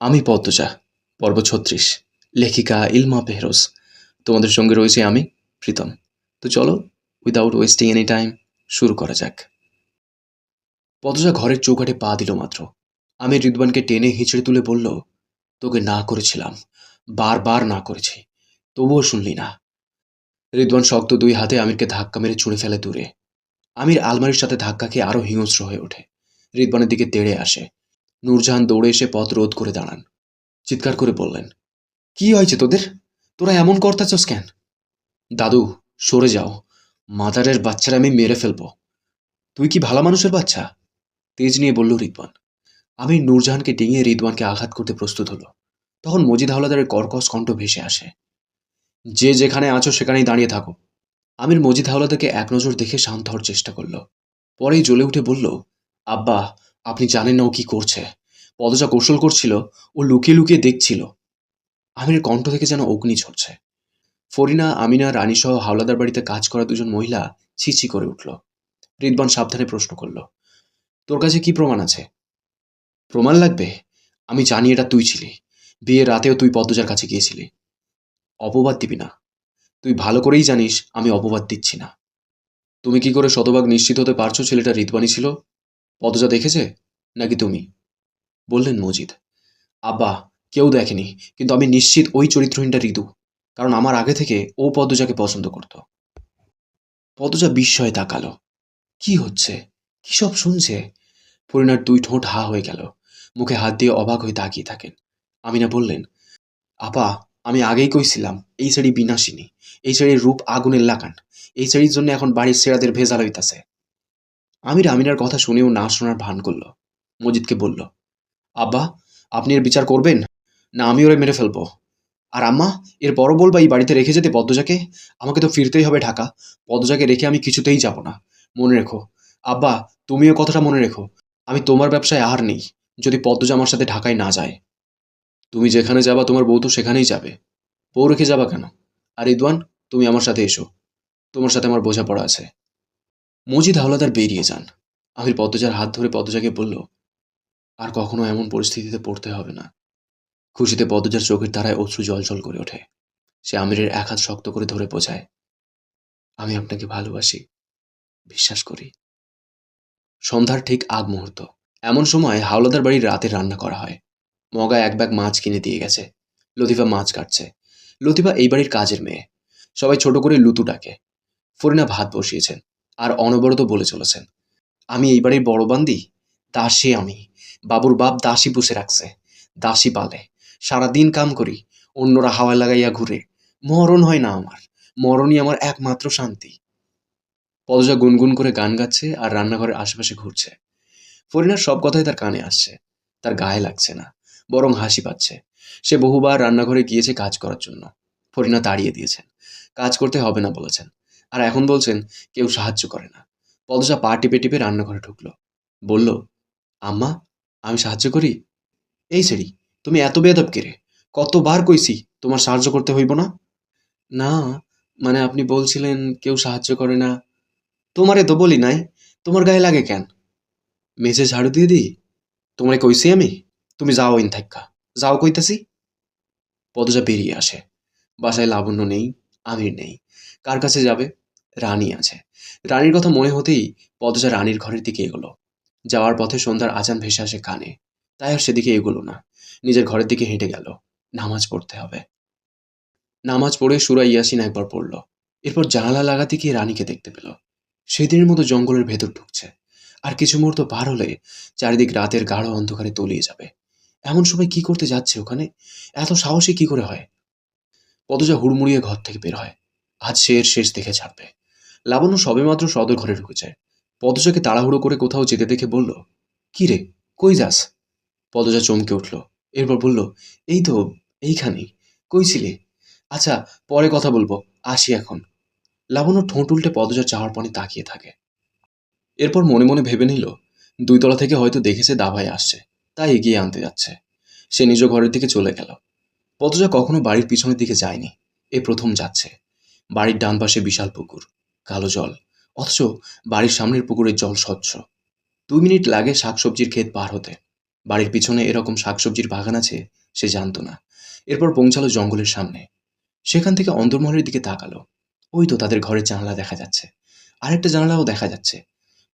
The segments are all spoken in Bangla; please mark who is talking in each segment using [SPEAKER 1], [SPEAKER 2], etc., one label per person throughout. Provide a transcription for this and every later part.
[SPEAKER 1] আমি পদ্মজা, পর্ব ছত্রিশ, লেখিকা ইলমা পেহরোজ। তোমাদের সঙ্গে রয়েছে আমি, প্রীতম। তো চলো উইদাউট ওয়েস্টিং এনি টাইম শুরু করা যাক। পদ্মজা ঘরের চৌকাঠে পা দিল মাত্র। আমি রিদওয়ানকে টেনে হিঁচড়ে তুলে বলল, তোকে না করেছিলাম, বারবার না করেছি, তবুও শুনলি না। রিদওয়ান শক্ত দুই হাতে আমিরকে ধাক্কা মেরে ছুঁড়ে ফেলে দূরে। আমির আলমারির সাথে ধাক্কা খেয়ে আরও হিংস্র হয়ে ওঠে। রিদওয়ানের দিকে তেড়ে আসে। নূরজাহান দৌড়ে এসে পথ রোধ করে দাঁড়ান। চিৎকার করে বললেন, কি হয়েছে তোদের? তোরা এমন করতেছস কেন? দাদু, সরে যাও। মাদারের বাচ্চারা আমি মেরে ফেলব। তুই কি ভালো মানুষের বাচ্চা? তেজ নিয়ে বলল রিদওয়ান, আমি নূরজাহানকে ডিঙিয়ে রিদওয়ানকে আঘাত করতে প্রস্তুত হলো। তখন মজিদ হাওলাদারের কর্কশ কণ্ঠ ভেসে আসে, যে যেখানে আছো সেখানেই দাঁড়িয়ে থাকো। আমির মজিদ হাওলাদারকে এক নজর দেখে শান্ত হওয়ার চেষ্টা করল। পরেই জ্বলে উঠে বলল, আব্বা আপনি জানেন না ও কি করছে। পদজা কৌশল করছিল, ও লুকিয়ে লুকিয়ে দেখছিল। আমির কণ্ঠ থেকে যেন অগ্নি ঝরছে। ফরিনা, আমিনা রানী সহ হাওলাদার বাড়িতে কাজ করা দুজন মহিলা ছিছি করে উঠল। রিদবান সাবধানে প্রশ্ন করল, তোর কাছে কি প্রমাণ আছে? প্রমাণ লাগবে? আমি জানি এটা তুই ছিলি। বিয়ের রাতেও তুই পদ্মজার কাছে গিয়েছিলি। অপবাদ দিবি না। তুই ভালো করেই জানিস আমি অপবাদ দিচ্ছি না। তুমি কি করে শতভাগ নিশ্চিত হতে পারছ ছেলেটা রিদবানি ছিল? পদজা দেখেছে? নাকি তুমি? বললেন মজিদ। আব্বা, কেউ দেখেনি, কিন্তু আমি নিশ্চিত ওই চরিত্রহীনটা ঋতু কারণ আমার আগে থেকে ও পদ্মজাকে পছন্দ করত। পদজা বিস্ময়ে তাকালো। কি হচ্ছে? কি সব শুনছে? পরিণার দুই ঠোঁট হা হয়ে গেল। মুখে হাত দিয়ে অবাক হয়ে তাকিয়ে থাকেন। আমিনা বললেন আপা আমি আগেই কইছিলাম, এই শাড়ি বিনাশিনী। এই শাড়ির রূপ আগুনের লাগান। এই শাড়ির জন্য এখন বাড়ির সেরাদের ভেজাল হইতাছে। আমির আমিনার কথা শুনেও না শোনার ভান করল। মজিদকে বলল, আব্বা, আপনি এর বিচার করবেন? না, আমি ওরে মেরে ফেলব। আর আম্মা, এর বড় বলবা এই বাড়িতে রেখে যেতে পদ্মজাকে? আমাকে তো ফিরতেই হবে ঢাকা। পদ্মজাকে রেখে আমি কিছুতেই যাব না। মনে রেখো, আব্বা তুমিও কথাটা মনে রেখো। আমি তোমার ব্যবসায় আর নেই, যদি পদ্মজা আমার সাথে ঢাকায় না যায়। তুমি যেখানে যাবা, তোমার বউ তো সেখানেই যাবে। বউ রেখে যাবা কেন? আর ইদওয়ান, তুমি আমার সাথে এসো। তোমার সাথে আমার বোঝাপড়া আছে। মজিদ হাওলাদার বেরিয়ে যান। আমির পদ্মজার হাত ধরে পদ্মজাকে বলল, আর কখনো এমন পরিস্থিতিতে পড়তে হবে না খুশিতে পদ্মজার চোখের তারায় অশ্রু জল করে ওঠে। সে আমিরের এক হাত শক্ত করে ধরে বোঝায়, আমি আপনাকে ভালোবাসি, বিশ্বাস করি। সন্ধ্যার ঠিক আগ মুহূর্ত। এমন সময় হাওলাদার বাড়ির রাতে রান্না করা হয়। মগা এক ব্যাগ মাছ কিনে দিয়ে গেছে। লতিফা মাছ কাটছে। লতিফা এই বাড়ির কাজের মেয়ে। সবাই ছোট করে লুতু ডাকে। ফরিনা ভাত বসিয়েছেন। আর অনবরত বলে চলেছেন, আমি এই বাড়ির বড় বান্দি, দাসী আমি। বাবুর বাপ দাসী পুষে রাখছে, দাসী পালে। সারাদিন কাম করি, অন্যরা হাওয়া লাগাইয়া ঘুরে। মরণ হয় না আমার, মরণই আমার একমাত্র শান্তি। পদজা গুনগুন করে গান গাচ্ছে আর রান্নাঘরের আশেপাশে ঘুরছে। ফরিনার সব কথাই তার কানে আসছে, তার গায়ে লাগছে না, বরং হাসি পাচ্ছে। সে বহুবার রান্নাঘরে গিয়েছে কাজ করার জন্য। ফরিনা তাড়িয়ে দিয়েছেন, কাজ করতে হবে না, বলেছেন। আর এখন বলছেন, কেউ সাহায্য করে না। পদজা পা টিপে টিপে রান্নাঘরে ঢুকলো। বলল, আম্মা, আমি সাহায্য করি? এই সেরি, তুমি এত বেদব কেরে কতবার কইছি তোমার সাহায্য করতে হইব না? না মানে আপনি বলছিলেন কেউ সাহায্য করে না। তোমারে তো বলি নাই, তোমার গায়ে লাগে কেন? মেঝে ঝাড়ু দিয়ে দিই। তোমারে কইছি আমি, তুমি যাও ইন থাক্কা যাও কইতাছি? পদজা বেরিয়ে আসে। বাসায় লাবণ্য নেই, আমির নেই। কার কাছে যাবে? রানী আছে। রানীর কথা মনে হতেই পদজা রানীর ঘরের দিকে এগোলো। যাওয়ার পথে সন্ধ্যার আজান ভেসে আসে কানে। তাই আর সেদিকে এগোলো না। নিজের ঘরের দিকে হেঁটে গেল। নামাজ পড়তে হবে। নামাজ পড়ে সুরা ইয়াসিন একবার পড়ল। এরপর জানালা লাগাতে গিয়ে রানীকে দেখতে পেল। সেদিনের মতো জঙ্গলের ভেতর ঢুকছে। আর কিছু মুহূর্ত পার হলে চারিদিক রাতের গাঢ় অন্ধকারে তলিয়ে যাবে। এমন সময় কি করতে যাচ্ছে ওখানে? এত সাহসী কি করে হয়? পদজা হুড়মুড়িয়ে ঘর থেকে বের হয়। আজ সে এর শেষ দেখে ছাড়বে। লাবণ্য সবেমাত্র সদর ঘরে ঢুকেছে পদজাকে তাড়াহুড়ো করে কোথাও যেতে দেখে বলল, কি রে, কই যাস? পদজা চমকে উঠল, এরপর বলল, এই তো, এইখানেই। কই ছিলে? আচ্ছা পরে কথা বলব, আসি এখন। লাবণ্য ঠোঁট উল্টে পদজা চাওয়ার পানে তাকিয়ে থাকে। এরপর মনে মনে ভেবে নিল দুই তলা থেকে হয়তো দেখেছে দাভাই আসছে, তাই এগিয়ে আনতে যাচ্ছে। সে নিজ ঘরের দিকে চলে গেল। পদজা কখনো বাড়ির পিছনের দিকে যায়নি, এ প্রথম যাচ্ছে। বাড়ির ডান পাশে বিশাল পুকুর, কালো জল। অথচ বাড়ির সামনের পুকুরের জল স্বচ্ছ। দুই মিনিট লাগে শাকসবজির ক্ষেত পার হতে। বাড়ির পিছনে এরকম শাকসবজির বাগান আছে, সে জানতো না। এরপর পৌঁছালো জঙ্গলের সামনে। সেখান থেকে অন্দরমহলের দিকে তাকালো। ওই তো তাদের ঘরের জানালা দেখা যাচ্ছে। আরেকটা জানালাও দেখা যাচ্ছে।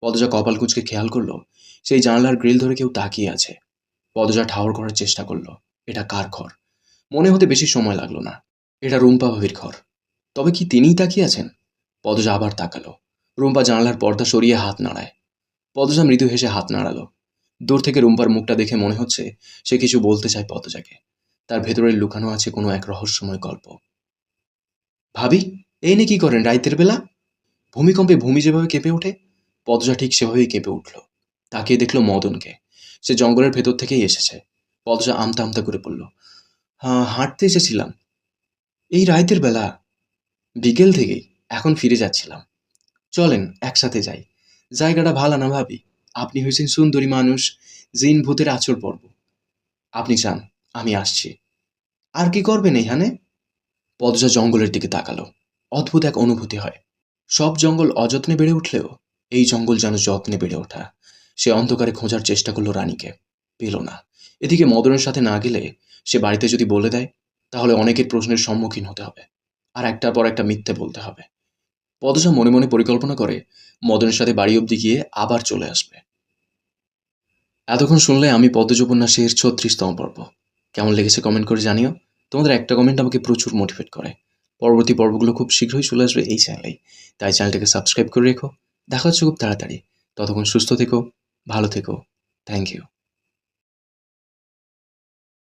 [SPEAKER 1] পদজা কপাল কুচকে খেয়াল করল, সেই জানালার গ্রিল ধরে কেউ তাকিয়ে আছে। পদজা ঠাওর করার চেষ্টা করল। এটা কার ঘর? মনে হতে বেশি সময় লাগল না। এটা রুম্পা ভাবির ঘর। তবে কি তিনিই তাকিয়ে আছেন? পদজা আবার তাকালো। রুম্পা জানালার পর্দা সরিয়ে হাত নাড়ায়। পদজা মৃদু হেসে হাত নাড়ালো। দূর থেকে রুম্পার মুখটা দেখে মনে হচ্ছে সে কিছু বলতে চায় পদজাকে। তার ভেতরে লুকানো আছে কোনো এক রহস্যময় গল্প। ভাবি, এই নিয়ে কি করেন রাইতের বেলা? ভূমিকম্পে ভূমি যেভাবে কেঁপে ওঠে, পদজা ঠিক সেভাবেই কেঁপে উঠল। তাকিয়ে দেখল মদনকে। সে জঙ্গলের ভেতর থেকেই এসেছে। পদজা আমতা আমতা করে বলল হ্যাঁ হাঁটতে এসেছিলাম। এই রাইতের বেলা বিকেল থেকেই এখন ফিরে যাচ্ছিলাম। চলেন, একসাথে যাই। জায়গাটা ভালো না ভাবি। আপনি হয়েছেন সুন্দরী মানুষ, জিন ভূতের আচর পর্ব। আপনি চান আমি আসছি। আর কি করবেন এইখানে? পদজা জঙ্গলের দিকে তাকালো। অদ্ভুত এক অনুভূতি হয়। সব জঙ্গল অযত্নে বেড়ে উঠলেও এই জঙ্গল যেন যত্নে বেড়ে ওঠা। সে অন্ধকারে খোঁজার চেষ্টা করল রানীকে। পেল না। এদিকে মদনের সাথে না গেলে সে বাড়িতে যদি বলে দেয়, তাহলে অনেকের প্রশ্নের সম্মুখীন হতে হবে। আর একটার পর একটা মিথ্যে বলতে হবে। পদজা মনে মনে পরিকল্পনা করে মদনের সাথে বাড়ি অবধি গিয়ে আবার চলে আসবে। এতক্ষণ শুনলে আমি পদ্মজ উপন্যাসের ছত্রিশতম পর্ব। কেমন লেগেছে কমেন্ট করে জানিও। তোমাদের একটা কমেন্ট আমাকে প্রচুর মোটিভেট করে। পরবর্তী পর্বগুলো খুব শীঘ্রই চলে আসবে এই চ্যানেলেই তাই চ্যানেলটাকে সাবস্ক্রাইব করে রেখো। দেখা হচ্ছে খুব তাড়াতাড়ি। ততক্ষণ সুস্থ থেকো, ভালো থেকো। Thank you